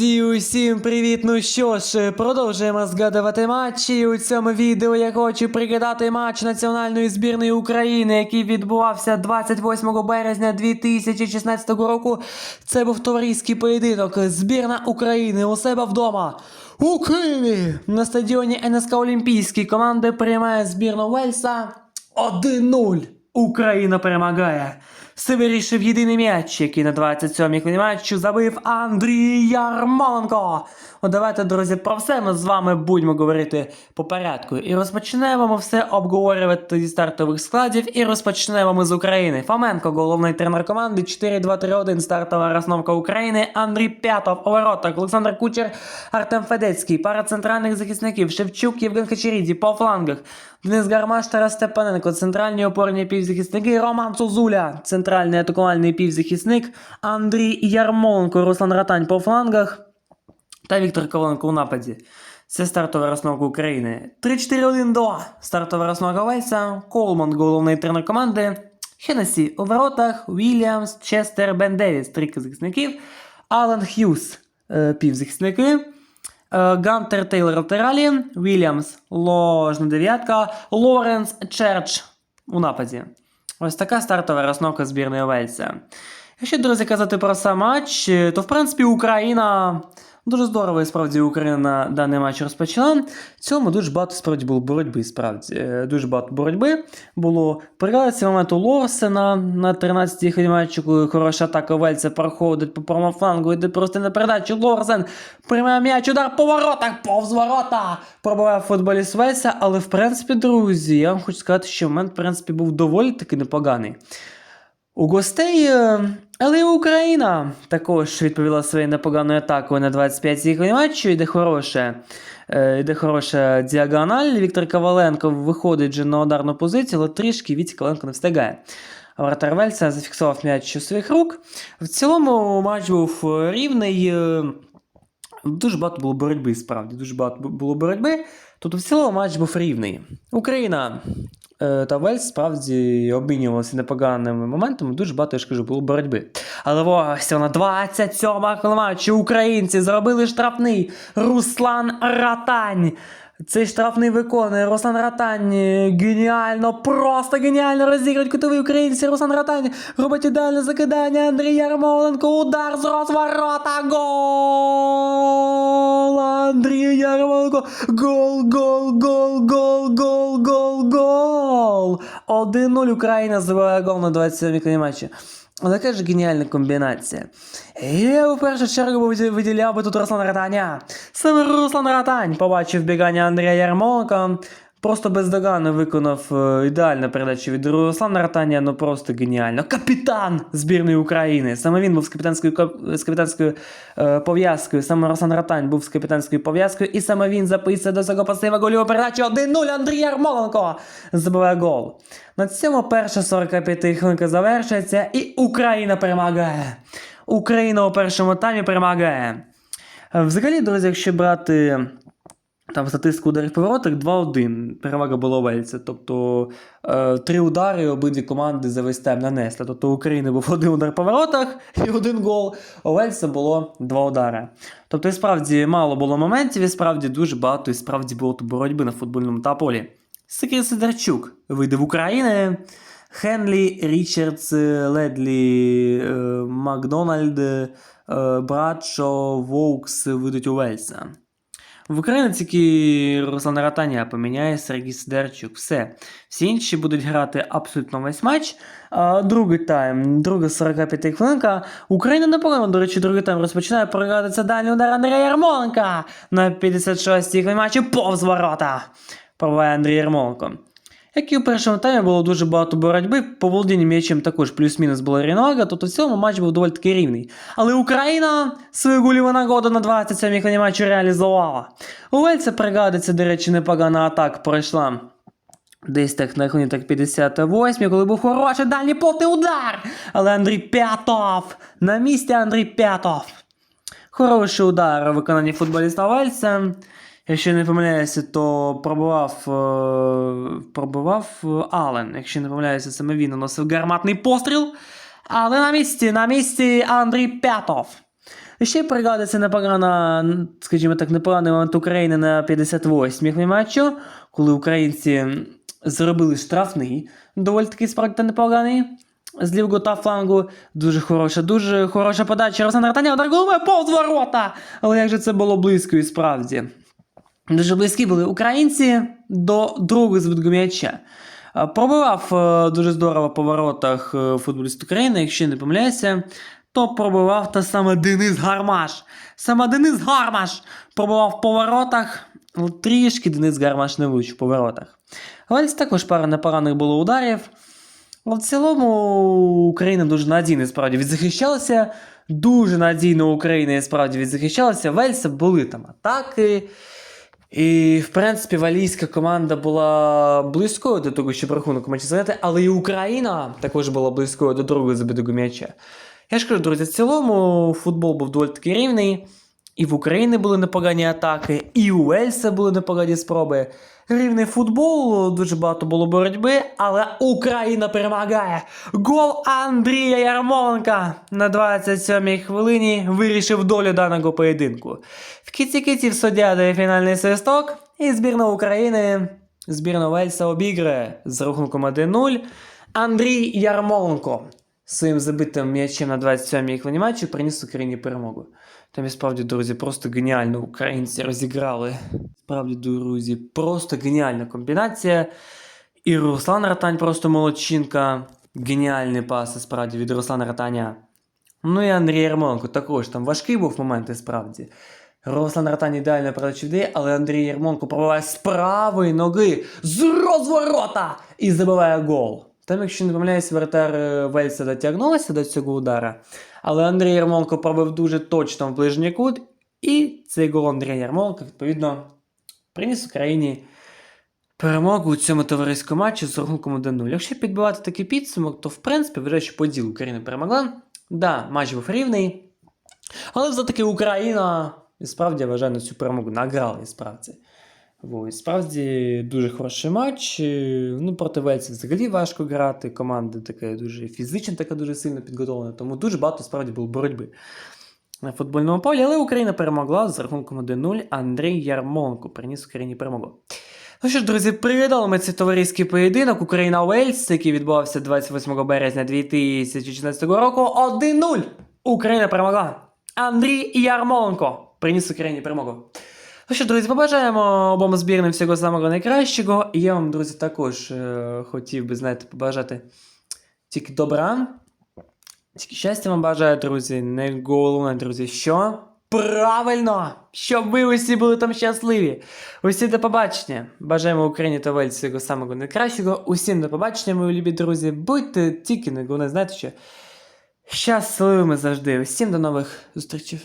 Друзі, усім привіт! Ну що ж, продовжуємо згадувати матчі. У цьому відео я хочу пригадати матч національної збірної України, який відбувався 28 березня 2016 року. Це був товариський поєдинок. Збірна України у себе вдома. У Києві на стадіоні НСК Олімпійський команда приймає збірну Вельса 1-0. Україна перемагає. Все вирішив єдиний м'яч, який на 27-й хвилині матчу забив Андрій Ярмоленко. От давайте, друзі, про все ми з вами будемо говорити по порядку. І розпочнемо ми все обговорювати зі стартових складів. І розпочнемо ми з України. Фоменко, головний тренер команди, 4-2-3-1, стартова розновка України. Андрій П'ятов, у воротах, Олександр Кучер, Артем Федецький, пара центральних захисників, Шевчук, Євген Хачеріді, по флангах. Денис Гармаш, Тарас Степаненко, центральні опорні півзахисники, Роман Цузуля, центральний атакувальний півзахисник, Андрій Ярмоленко, Руслан Ратань по флангах та Віктор Коваленко у нападі. Це стартова розновка України. 3-4-1-2. Стартова розновка Вельса, Колман, головний тренер команди, Хеннесі у воротах, Вільямс, Честер, Бен Девіс, три захисників, Алан Х'юз, е, півзахисники, е, Гантер Тейлор латералі, Вільямс, ложна дев'ятка, Лоренс Черч у нападі. Ось така стартова розновка збірної Вельса. Якщо, друзі, казати про сам матч, то в принципі Україна дуже здорово і справді Україна даний матч розпочала. В цьому дуже багато справді було боротьби. Справді Е, дуже багато боротьби було. Пригадується момент у Лорсена на 13-й хвилі коли хороша атака Вельця проходить по правому флангу, йде просто на передачу. Лорсен приймає м'яч, удар по воротах, повз ворота. Пробиває футболіст Вельса, але в принципі, друзі, я вам хочу сказати, що момент в принципі був доволі таки непоганий. У гостей, е, але Україна також відповіла своєю непоганою атакою на 25-й матчу. Йде хороше, е, йде хороша діагональ. Віктор Коваленко виходить вже на ударну позицію, але трішки Вітя Коваленко не встигає. Вратар Вельса зафіксував м'яч у своїх рук. В цілому матч був рівний. е, Дуже багато було боротьби, справді. Дуже багато було боротьби. Тобто в цілому матч був рівний. Україна та Вельс справді обмінювалися непоганими моментами. Дуже багато, я ж кажу, було боротьби. Але ось вона 27-ма хвилина матчу. Українці зробили штрафний Руслан Ратань. Цей штрафний виконує Руслан Ратань. Геніально, просто геніально розігрують кутові українці. Руслан Ратань робить ідеальне закидання. Андрій Ярмоленко. Удар з розворота. Гол! Андрій Ярмоленко. Гол, гол, гол, гол, гол, гол, гол. 1-0 Україна забиває гол на 27-й хвилині матчі. Яка ж геніальна комбінація. Я в першу чергу виділяв би тут Руслана Ратаня. Саме Руслан Ратань побачив бігання Андрія Ярмоленка. Просто бездоганно виконав е, ідеальну передачу від Руслана Ратаня, ну просто геніально. Капітан збірної України. Саме він був з капітанською, з капітанською е, пов'язкою. Саме Руслан Ратань був з капітанською пов'язкою. І саме він записує до свого пасива гольову передачу 1-0 Андрій Ярмоленко забиває гол. На цьому перша 45 хвилинка завершується, і Україна перемагає. Україна у першому таймі перемагає. Е, Взагалі, друзі, якщо брати там статистику ударів по воротах 2-1. Перевага була Вельця. Тобто е, три удари обидві команди за весь тайм нанесли. Тобто України був один удар по воротах і один гол. У Вельса було два удари. Тобто, і справді мало було моментів, і справді дуже багато, і справді було боротьби на футбольному та полі. Сергій Сидорчук вийде в Україну. Хенлі, Річардс, Ледлі, е, Макдональд, е, Брадшо, Воукс вийдуть у Вельса. В Україні тільки Руслан Ратаня поміняє Сергій Сидерчук. Все. Всі інші будуть грати абсолютно весь матч. Другий тайм, друга 45 хвилинка. Україна непогано, до речі, другий тайм розпочинає програтися дальній удар Андрія Ярмоленка на 56-й матчі повз ворота. Пробиває Андрій Ярмоленко. Як і у першому таймі було дуже багато боротьби, по володінню м'ячем також плюс-мінус була рівновага, тобто в цілому матч був доволі таки рівний. Але Україна свою гольову нагоду на 27-й хвилині матчу реалізувала. У Вельса пригадується, до речі, непогана атака пройшла. Десь так на хвилині так 58, коли був хороший дальній повний удар. Але Андрій П'ятов! На місці Андрій П'ятов. Хороший удар у виконанні футболіста Вельса. Якщо не помиляюся, то пробував, е, пробував е, Ален. Якщо не помиляюся, саме він наносив гарматний постріл. Але на місці, на місці Андрій П'ятов. Ще пригадується непогана, скажімо так, непоганий момент України на 58-й матчу, коли українці зробили штрафний, доволі таки справді непоганий. З лівого та флангу дуже хороша, дуже хороша подача. Руслан Ратаня, удар голови повз ворота. Але як же це було близько і справді. Дуже близькі були українці до другого збитку м'яча. Е, Пробивав е, дуже здорово по воротах е, футболіст України, якщо не помиляюся, то пробивав та саме Денис Гармаш. Саме Денис Гармаш пробивав по воротах. Ну, Трішки Денис Гармаш не влучив по воротах. Вальс також пара непоганих було ударів. Але в цілому Україна дуже надійно справді відзахищалася. Дуже надійно Україна справді відзахищалася. Вельса були там атаки. І, в принципі, валійська команда була близькою до того, щоб рахунок матчі зайняти, але і Україна також була близькою до другого забитого м'яча. Я ж кажу, друзі, в цілому футбол був доволі таки рівний. І в Україні були непогані атаки, і у Вельса були непогані спроби. Рівний футбол, дуже багато було боротьби, але Україна перемагає. Гол Андрія Ярмоленка на 27-й хвилині вирішив долю даного поєдинку. В кінці кінців суддя дає фінальний свисток, і збірна України, збірна Вельса обіграє з рахунком 1-0. Андрій Ярмоленко своїм забитим м'ячем на 27-й хвилині матчу приніс Україні перемогу. Там і справді, друзі, просто геніально українці розіграли. Справді, друзі, просто геніальна комбінація. І Руслан Ратань просто молодчинка. Геніальний пас, справді, від Руслана Ратаня. Ну і Андрій Ярмоленко також там важкий був момент, і справді. Руслан Ратань ідеально передачу дає, але Андрій Ярмоленко пробиває з правої ноги з розворота і забиває гол. Там, якщо не помиляюсь, воротар е, Вельса дотягнулася до цього удара. Але Андрій Ярмоленко пробив дуже точно в ближній кут. І цей гол Андрія Ярмоленка, відповідно, приніс Україні перемогу у цьому товариському матчі з рахунком 1-0. Якщо підбивати такий підсумок, то в принципі вважаю, що по ділу Україна перемогла. Да, матч був рівний. Але все-таки Україна і справді я вважаю на цю перемогу награла і справді. Ось, справді дуже хороший матч. Ну, проти Вельсів взагалі важко грати. Команда така дуже фізична, така дуже сильно підготовлена, тому дуже багато справді було боротьби на футбольному полі. Але Україна перемогла з рахунком 1-0. Андрій Ярмоленко приніс Україні перемогу. Ну що ж, друзі, привітали ми цей товариський поєдинок Україна Уельс, який відбувався 28 березня 2014 року. 1-0. Україна перемогла. Андрій Ярмоленко приніс Україні перемогу. Ну що, друзі, побажаємо обом збірним всього самого найкращого. І я вам, друзі, також е, хотів би, знаєте, побажати тільки добра. Тільки щастя вам бажаю, друзі. Не головне, друзі, що? Правильно! Щоб ви усі були там щасливі. Усі до побачення. Бажаємо Україні та Вельсі всього самого найкращого. Усім до побачення, мої любі друзі. Будьте тільки не головне, знаєте що? Щасливими завжди. Усім до нових зустрічей.